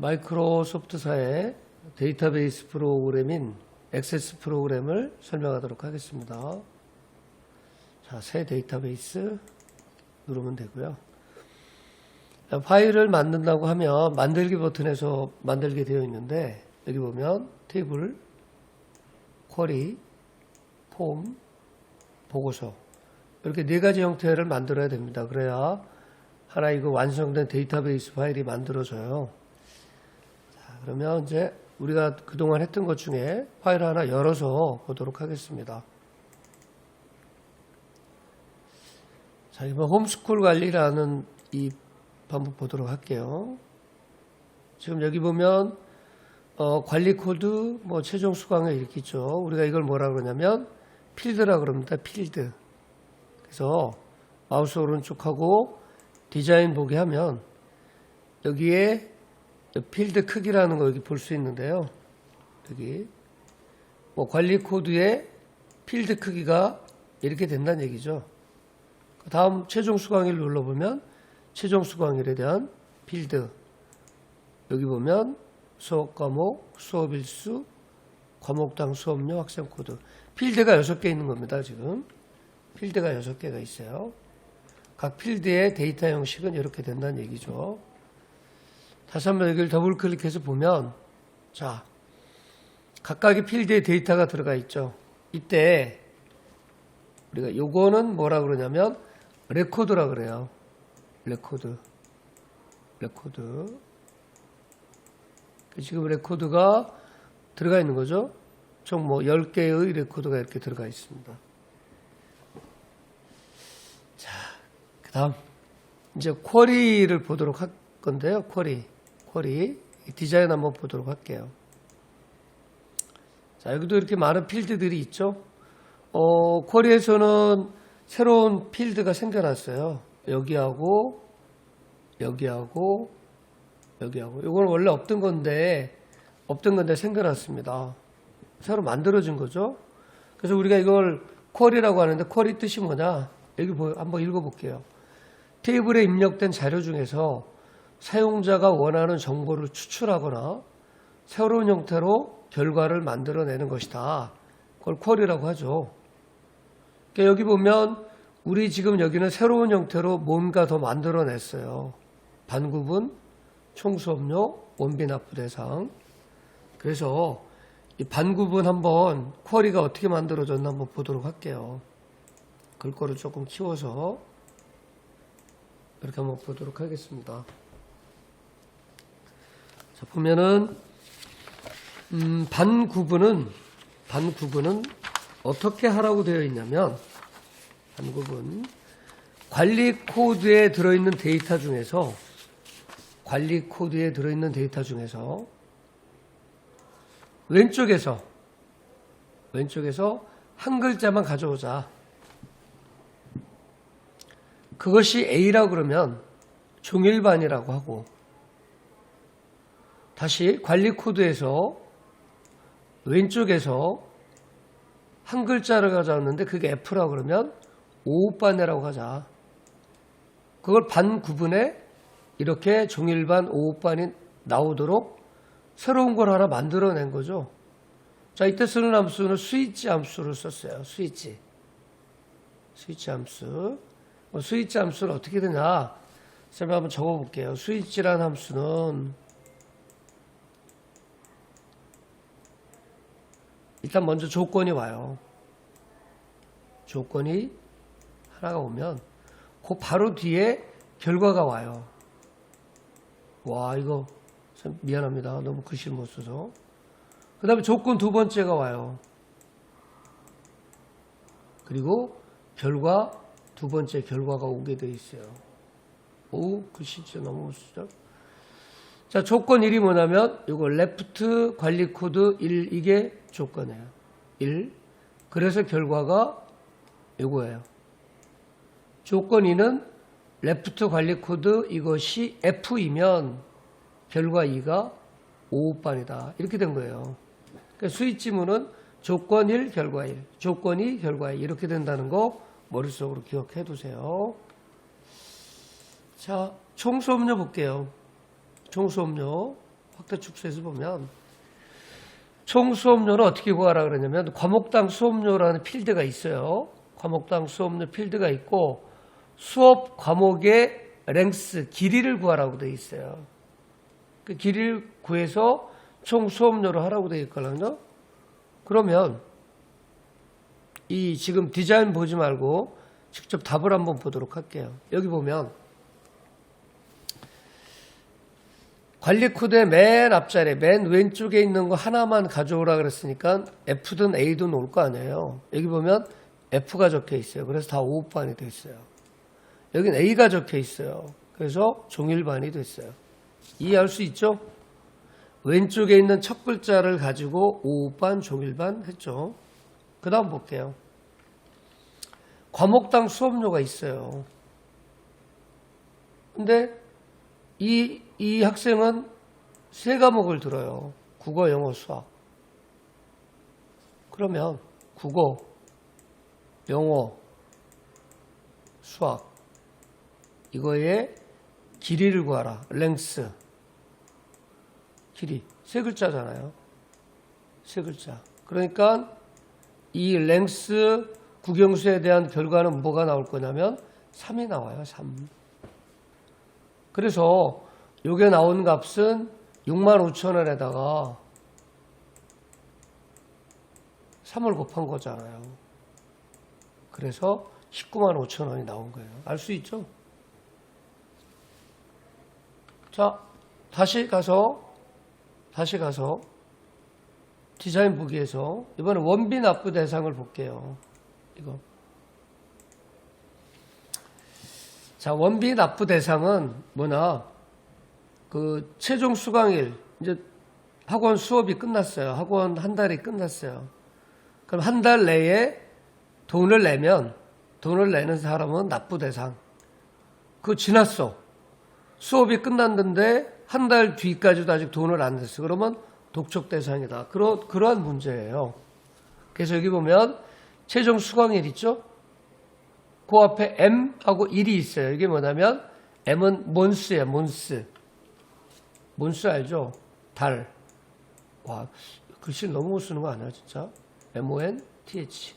마이크로소프트사의 데이터베이스 프로그램인 액세스 프로그램을 설명하도록 하겠습니다. 자, 새 데이터베이스 누르면 되고요. 자, 파일을 만든다고 하면 만들기 버튼에서 만들게 되어 있는데 여기 보면 테이블, 쿼리, 폼, 보고서 이렇게 네 가지 형태를 만들어야 됩니다. 그래야 하나 이거 완성된 데이터베이스 파일이 만들어져요. 자, 그러면 이제 우리가 그동안 했던 것 중에 파일 하나 열어서 보도록 하겠습니다. 자, 이번 홈스쿨 관리라는 이 방법 보도록 할게요. 지금 여기 보면 어, 관리 코드, 뭐 최종 수강에 이렇게 있죠. 우리가 이걸 뭐라 그러냐면 필드라 그럽니다. 필드. 그래서 마우스 오른쪽하고 디자인 보게 하면 여기에 필드 크기라는 거 여기 볼 수 있는데요. 여기 뭐 관리 코드의 필드 크기가 이렇게 된다는 얘기죠. 그 다음 최종 수강일 눌러보면 최종 수강일에 대한 필드 여기 보면 수업 과목, 수업 일수, 과목당 수업료, 학생 코드 필드가 6개 있는 겁니다. 지금 필드가 6개가 있어요. 각 필드의 데이터 형식은 이렇게 된다는 얘기죠. 다시 한번 여기를 더블 클릭해서 보면 자 각각의 필드에 데이터가 들어가 있죠. 이때 우리가 요거는 뭐라 그러냐면 레코드라 그래요. 레코드. 레코드. 지금 레코드가 들어가 있는 거죠. 총 뭐 10개의 레코드가 이렇게 들어가 있습니다. 자, 그 다음. 이제 쿼리를 보도록 할 건데요. 쿼리. 쿼리. 디자인 한번 보도록 할게요. 자, 여기도 이렇게 많은 필드들이 있죠. 어, 쿼리에서는 새로운 필드가 생겨났어요. 여기하고, 여기하고, 여기하고. 이건 원래 없던 건데, 없던 건데 생겨났습니다. 새로 만들어진 거죠. 그래서 우리가 이걸 쿼리라고 하는데, 쿼리 뜻이 뭐냐? 여기 보, 한번 읽어볼게요. 테이블에 입력된 자료 중에서 사용자가 원하는 정보를 추출하거나 새로운 형태로 결과를 만들어내는 것이다. 그걸 쿼리라고 하죠. 그러니까 여기 보면 우리 지금 여기는 새로운 형태로 뭔가 더 만들어냈어요. 반구분, 총수업료, 원비 납부 대상. 그래서 이 반구분 한번 쿼리가 어떻게 만들어졌나 한번 보도록 할게요. 글꼴을 조금 키워서 이렇게 한번 보도록 하겠습니다. 자, 보면은 음, 반 구분은 반 구분은 어떻게 하라고 되어 있냐면 반 구분 관리 코드에 들어있는 데이터 중에서 관리 코드에 들어있는 데이터 중에서 왼쪽에서 왼쪽에서 한 글자만 가져오자. 그것이 A라고 그러면 종일반이라고 하고 다시 관리 코드에서 왼쪽에서 한 글자를 가져왔는데 그게 F라고 그러면 오반이라고 하자. 그걸 반 구분에 이렇게 종일반 오반이 나오도록 새로운 걸 하나 만들어낸 거죠. 자, 이때 쓰는 함수는 스위치 함수를 썼어요. 스위치. 스위치 함수. 뭐 스위치 함수는 어떻게 되냐? 설명 한번 적어볼게요. 스위치란 함수는 일단 먼저 조건이 와요. 조건이 하나가 오면 그 바로 뒤에 결과가 와요. 와 이거 참 미안합니다. 너무 글씨를 못 써서. 그 다음에 조건 두 번째가 와요. 그리고 결과 두 번째 결과가 오게 돼 있어요. 오 글씨 진짜 너무 못 쓰죠. 자, 조건 1이 뭐냐면, 이거 레프트 관리 코드 1, 이게 조건이에요. 1. 그래서 결과가 이거예요. 조건 2는 레프트 관리 코드 이것이 F이면 결과 2가 5반이다. 이렇게 된 거예요. 그러니까 수익지문은 조건 1, 결과 1, 조건 2, 결과 2 이렇게 된다는 거 머릿속으로 기억해 두세요. 자, 총수업료 볼게요. 총수업료 확대 축소해서 보면 총 수업료는 어떻게 구하라 그러냐면 과목당 수업료라는 필드가 있어요. 과목당 수업료 필드가 있고 수업 과목의 랭스 길이를 구하라고 되어 있어요. 그 길이를 구해서 총 수업료를 하라고 되어 있거든요. 그러면 이 지금 디자인 보지 말고 직접 답을 한번 보도록 할게요. 여기 보면 관리 코드의 맨 앞자리, 맨 왼쪽에 있는 거 하나만 가져오라 그랬으니까 F든 A든 올 거 아니에요. 여기 보면 F가 적혀 있어요. 그래서 다 5반이 돼 있어요. 여긴 A가 적혀 있어요. 그래서 종일반이 됐어요. 이해할 수 있죠? 왼쪽에 있는 첫 글자를 가지고 5반, 종일반 했죠. 그 다음 볼게요. 과목당 수업료가 있어요. 근데 이, 이 학생은 세 과목을 들어요. 국어, 영어, 수학. 그러면 국어, 영어, 수학. 이거의 길이를 구하라. 랭스. 길이. 세 글자잖아요. 세 글자. 그러니까 이 랭스 국영수에 대한 결과는 뭐가 나올 거냐면 3이 나와요. 3. 그래서 요게 나온 값은 6만 5천 원에다가 3을 곱한 거잖아요. 그래서 19만 5천 원이 나온 거예요. 알 수 있죠? 자, 다시 가서 다시 가서 디자인 보기에서 이번에 원비 납부 대상을 볼게요. 이거. 자, 원비 납부 대상은 뭐나 그 최종 수강일 이제 학원 수업이 끝났어요. 학원 한 달이 끝났어요. 그럼 한 달 내에 돈을 내면 돈을 내는 사람은 납부 대상. 그거 지났어. 수업이 끝났는데 한 달 뒤까지도 아직 돈을 안 냈어. 그러면 독촉 대상이다. 그러, 그러한 문제예요. 그래서 여기 보면 최종 수강일 있죠? 그 앞에 M하고 1이 있어요. 이게 뭐냐면 M은 몬스예요. 몬스. 몬스 알죠? 달. 와, 글씨 너무 못 쓰는 거 아니야, 진짜? M-O-N-T-H.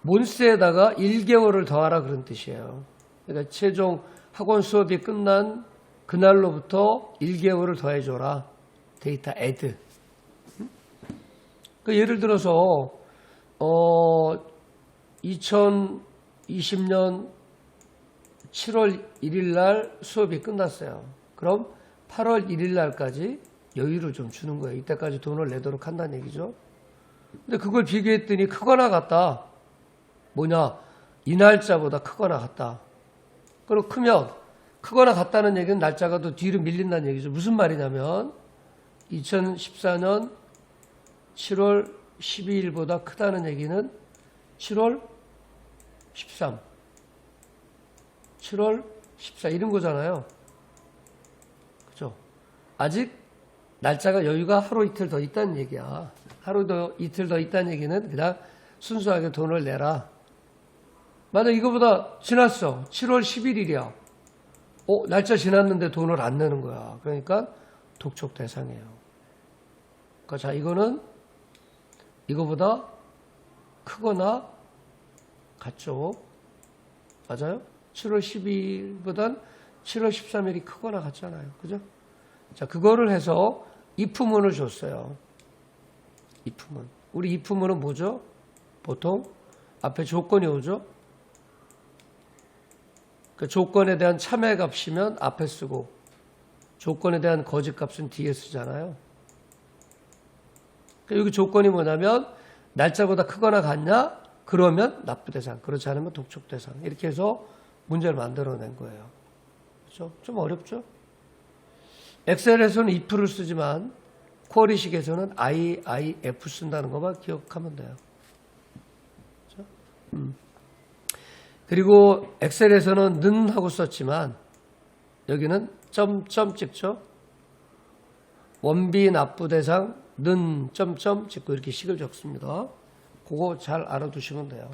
몬스에다가 1개월을 더하라 그런 뜻이에요. 그러니까 최종 학원 수업이 끝난 그날로부터 1개월을 더해줘라. 데이터 애드. 그 예를 들어서 어 2020년 7월 1일 날 수업이 끝났어요. 그럼 8월 1일 날까지 여유를 좀 주는 거예요. 이때까지 돈을 내도록 한다는 얘기죠. 근데 그걸 비교했더니 크거나 같다. 뭐냐? 이 날짜보다 크거나 같다. 그리고 크면 크거나 같다는 얘기는 날짜가 더 뒤로 밀린다는 얘기죠. 무슨 말이냐면 2014년 7월 12일보다 크다는 얘기는 7월 13, 7월 14 이런 거잖아요. 그죠? 아직 날짜가 여유가 하루 이틀 더 있다는 얘기야. 하루 더 이틀 더 있다는 얘기는 그냥 순수하게 돈을 내라. 만약 이거보다 지났어. 7월 11일이야. 어, 날짜 지났는데 돈을 안 내는 거야. 그러니까 독촉 대상이에요. 그러니까 자, 이거는 이거보다 크거나 같죠. 맞아요? 7월 12일보단 7월 13일이 크거나 같잖아요. 그죠? 자, 그거를 해서 if문을 줬어요. if문. 우리 if문은 뭐죠? 보통 앞에 조건이 오죠? 그 조건에 대한 참여 값이면 앞에 쓰고 조건에 대한 거짓 값은 뒤에 쓰잖아요. 그러니까 여기 조건이 뭐냐면 날짜보다 크거나 같냐? 그러면 납부 대상. 그렇지 않으면 독촉 대상. 이렇게 해서 문제를 만들어낸 거예요. 그렇죠? 좀 어렵죠? 엑셀에서는 if를 쓰지만 쿼리식에서는 I, I, F 쓴다는 것만 기억하면 돼요. 그렇죠? 음. 그리고 엑셀에서는 는 하고 썼지만 여기는 점점 찍죠. 원비 납부 대상 는 점점 찍고 이렇게 식을 적습니다. 그거 잘 알아두시면 돼요.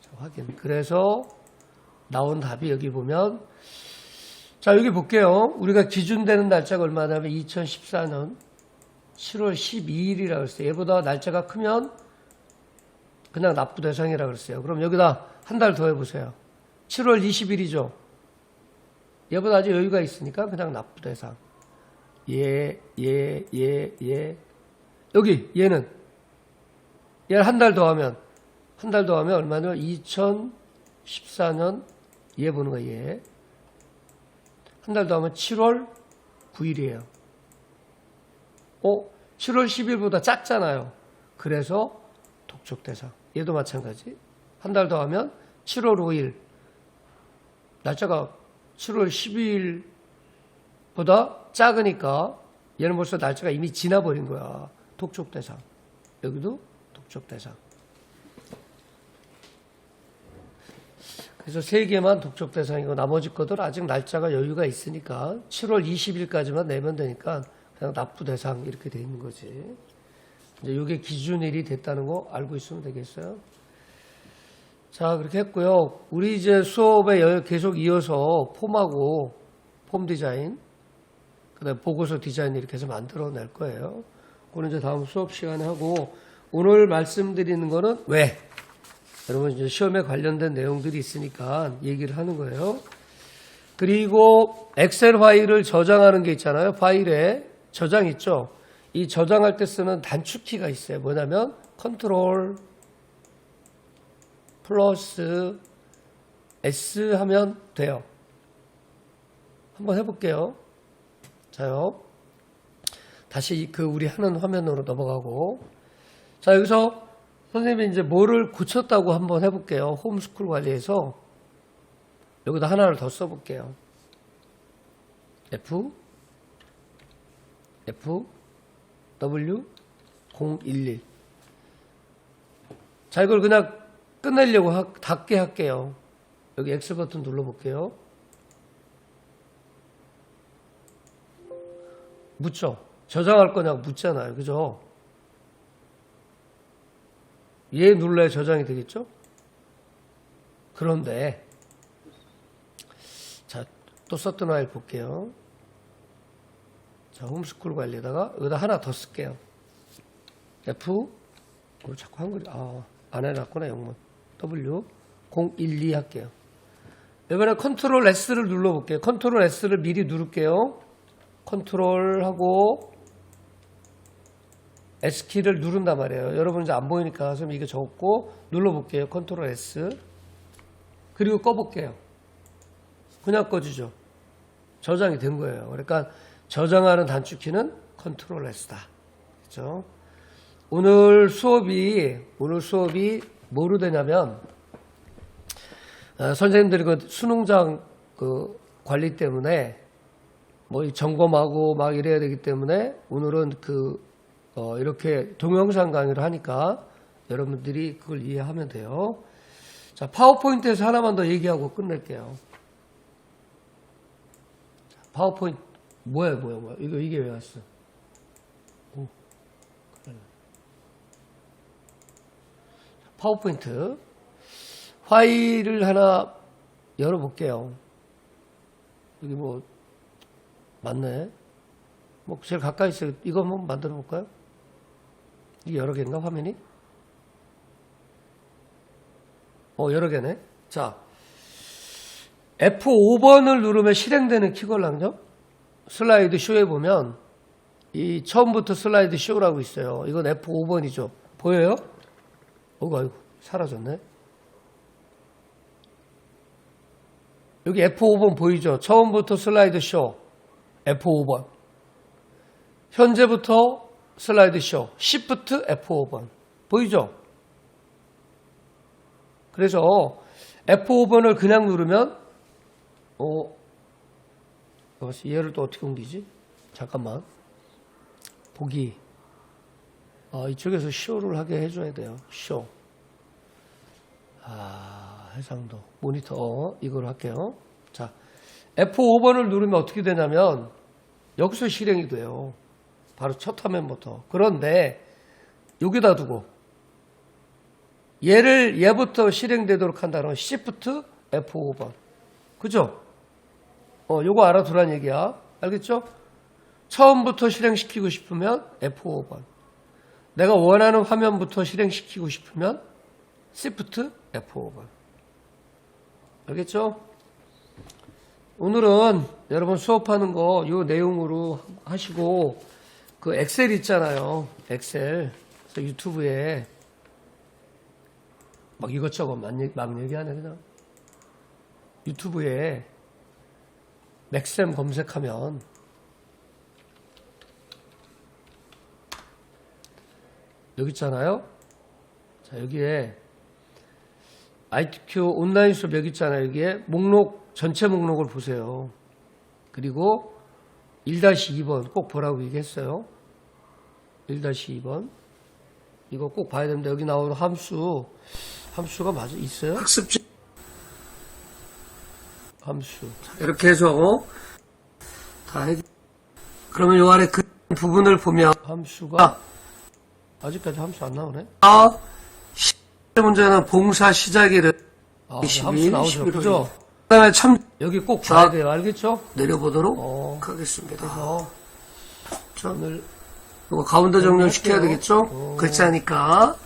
자, 확인. 그래서 나온 답이 여기 보면 자, 여기 볼게요. 우리가 기준되는 날짜가 얼마냐면 2014년 7월 12일이라고 했어요. 얘보다 날짜가 크면 그냥 납부 대상이라고 그랬어요. 그럼 여기다 한 달 더 해보세요. 7월 20일이죠. 얘보다 아주 여유가 있으니까 그냥 납부 대상. 얘, 얘, 얘, 얘. 여기 얘는 얘를 한 달 더 하면 한 달 더 하면 얼마냐? 2014년 얘 보는 거야 얘. 한달 더 하면 7월 9일이에요. 어? 7월 10일보다 작잖아요. 그래서 독촉 대상. 얘도 마찬가지. 한 달 더 하면 7월 5일. 날짜가 7월 12일보다 작으니까 얘는 벌써 날짜가 이미 지나버린 거야. 독촉 대상. 여기도 독촉 대상. 그래서 세 개만 독촉 대상이고 나머지 것들 아직 날짜가 여유가 있으니까 7월 20일까지만 내면 되니까 그냥 납부 대상 이렇게 돼 있는 거지. 이제 이게 기준일이 됐다는 거 알고 있으면 되겠어요. 자, 그렇게 했고요. 우리 이제 수업에 여- 계속 이어서 폼하고 폼 디자인, 그다음에 보고서 디자인 이렇게 해서 만들어낼 거예요. 그거는 이제 다음 수업 시간에 하고 오늘 말씀드리는 거는 왜? 여러분 시험에 관련된 내용들이 있으니까 얘기를 하는 거예요. 그리고 엑셀 파일을 저장하는 게 있잖아요. 파일에 저장 있죠. 이 저장할 때 쓰는 단축키가 있어요. 뭐냐면 컨트롤 플러스 S 하면 돼요. 한번 해볼게요. 자요. 다시 그 우리 하는 화면으로 넘어가고. 자, 여기서 선생님이 이제 뭐를 고쳤다고 한번 해볼게요. 홈스쿨 관리에서. 여기다 하나를 더 써볼게요. F, F, W, 011. 자, 이걸 그냥 끝내려고 하, 닫게 할게요. 여기 X 버튼 눌러볼게요. 묻죠? 저장할 거냐고 묻잖아요. 그죠? 얘 눌러야 저장이 되겠죠? 그런데, 자, 또 썼던 파일 볼게요. 자, 홈스쿨 관리에다가 여기다 하나 더 쓸게요. F, 어, 자꾸 한글이, 아, 안 해놨구나, 영문. W, 012 할게요. 이번에 컨트롤 S를 눌러볼게요. 컨트롤 S를 미리 누를게요. 컨트롤 하고 S키를 누른단 말이에요. 여러분 이제 안 보이니까 좀 이게 적고 눌러볼게요. 컨트롤 S. 그리고 꺼볼게요. 그냥 꺼지죠. 저장이 된 거예요. 그러니까 저장하는 단축키는 컨트롤 S다. 그죠? 오늘 수업이, 오늘 수업이 뭐로 되냐면, 어, 선생님들이 그 수능장 그 관리 때문에 뭐이 점검하고 막 이래야 되기 때문에 오늘은 그 어, 이렇게 동영상 강의를 하니까 여러분들이 그걸 이해하면 돼요. 자, 파워포인트에서 하나만 더 얘기하고 끝낼게요. 자, 파워포인트 뭐야 뭐야 뭐야 이거 이게 왜 왔어? 오, 파워포인트 파일을 하나 열어볼게요. 여기 뭐 맞네. 뭐 제일 가까이 있어요. 이거 한번 만들어 볼까요? 여러 개인가 화면이? 어 여러 개네. 자 F5번을 누르면 실행되는 키걸랑요. 슬라이드 쇼에 보면 이 처음부터 슬라이드 쇼라고 있어요. 이건 F5번이죠. 보여요? 어이구 아이고 사라졌네. 여기 F5번 보이죠? 처음부터 슬라이드 쇼 F5번. 현재부터 슬라이드 쇼 Shift F5번. 보이죠? 그래서 F5번을 그냥 누르면 어 이것이 얘를 또 어떻게 옮기지? 잠깐만. 보기. 아, 이쪽에서 쇼를 하게 해줘야 돼요. 쇼. 아, 해상도. 모니터. 어, 이걸 할게요. 자, F5번을 누르면 어떻게 되냐면, 여기서 실행이 돼요. 바로 첫 화면부터. 그런데, 여기다 두고, 얘를, 얘부터 실행되도록 한다는 Shift F5번. 그죠? 어, 요거 알아두란 얘기야. 알겠죠? 처음부터 실행시키고 싶으면 F5번. 내가 원하는 화면부터 실행시키고 싶으면 Shift F5번. 알겠죠? 오늘은 여러분 수업하는 거 요 내용으로 하시고 그 엑셀 있잖아요. 엑셀. 그래서 유튜브에 막 이것저것 막, 얘기- 막 얘기하네 그냥. 유튜브에 맥셈 검색하면 여기 있잖아요. 자, 여기에 ITQ 온라인 수업 여기 있잖아요. 여기에 목록, 전체 목록을 보세요. 그리고 1-2번 꼭 보라고 얘기했어요. 1-2번. 이거 꼭 봐야 됩니다. 여기 나오는 함수, 함수가 맞아, 있어요? 학습지. 함수. 자, 이렇게 해서 다 해. 그러면 요 아래 그 부분을 보면 함수가 아직까지 함수 안 나오네. 아, 시- 문제는 봉사 시작일을 아, 22, 함수 나오죠. 11월. 그죠? 그다음에 참 여기 꼭 자. 봐야 돼요. 알겠죠? 내려보도록 어. 하겠습니다. 그래서 자, 오늘 이거 가운데 정렬 시켜야. 되겠죠? 어. 글자니까